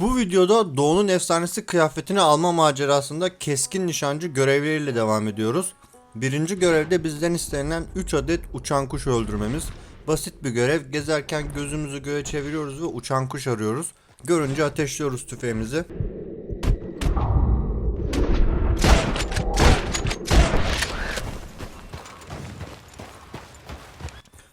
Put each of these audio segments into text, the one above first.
Bu videoda Doğu'nun efsanesi kıyafetini alma macerasında keskin nişancı görevleriyle devam ediyoruz. Birinci görevde bizden istenilen 3 adet uçan kuş öldürmemiz. Basit bir görev. Gezerken gözümüzü göğe çeviriyoruz ve uçan kuş arıyoruz. Görünce ateşliyoruz tüfeğimizi.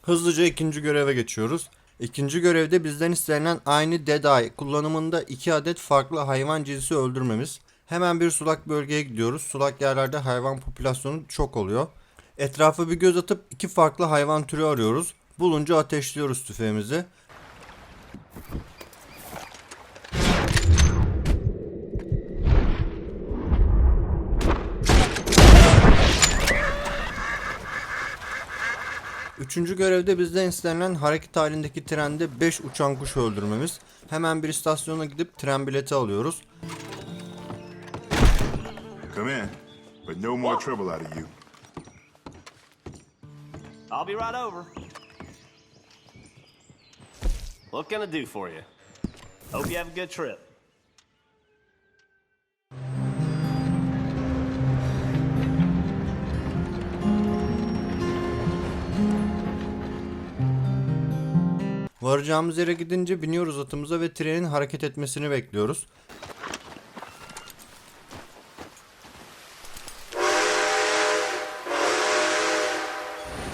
Hızlıca ikinci göreve geçiyoruz. İkinci görevde bizden istenilen aynı Dead kullanımında iki adet farklı hayvan cinsi öldürmemiz. Hemen bir sulak bölgeye gidiyoruz. Sulak yerlerde hayvan popülasyonu çok oluyor. Etrafa bir göz atıp iki farklı hayvan türü arıyoruz. Bulunca ateşliyoruz tüfeğimizi. Üçüncü görevde bizden istenilen hareket halindeki trende 5 uçan kuş öldürmemiz. Hemen bir istasyona gidip tren bileti alıyoruz. Come in, but no more trouble out of you. I'll be right over. What can I do for you? Hope you have a good trip. Varacağımız yere gidince biniyoruz atımıza ve trenin hareket etmesini bekliyoruz.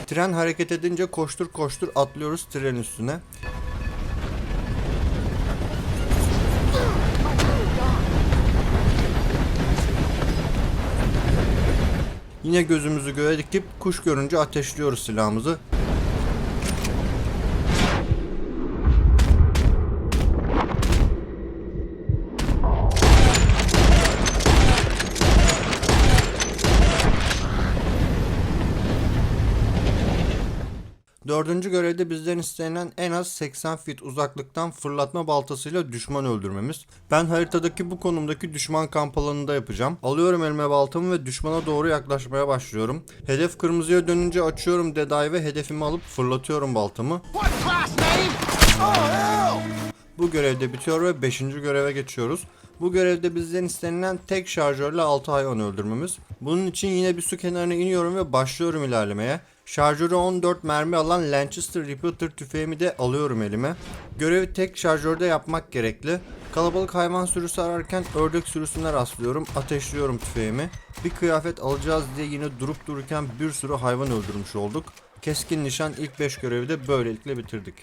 Tren hareket edince koştur koştur atlıyoruz trenin üstüne. Yine gözümüzü göğe dikip kuş görünce ateşliyoruz silahımızı. Dördüncü görevde bizden istenilen en az 80 fit uzaklıktan fırlatma baltasıyla düşman öldürmemiz. Ben haritadaki bu konumdaki düşman kamp alanında yapacağım. Alıyorum elime baltamı ve düşmana doğru yaklaşmaya başlıyorum. Hedef kırmızıya dönünce açıyorum Deadeye ve hedefimi alıp fırlatıyorum baltamı. Bu görevde bitiyor ve 5. göreve geçiyoruz. Bu görevde bizden istenilen tek şarjörle 6 hayvan öldürmemiz. Bunun için yine bir su kenarına iniyorum ve başlıyorum ilerlemeye. Şarjörü 14 mermi alan Lanchester Repeater tüfeğimi de alıyorum elime. Görevi tek şarjörde yapmak gerekli. Kalabalık hayvan sürüsü ararken ördek sürüsüne rastlıyorum. Ateşliyorum tüfeğimi. Bir kıyafet alacağız diye yine durup dururken bir sürü hayvan öldürmüş olduk. Keskin nişan ilk 5 görevi de böylelikle bitirdik.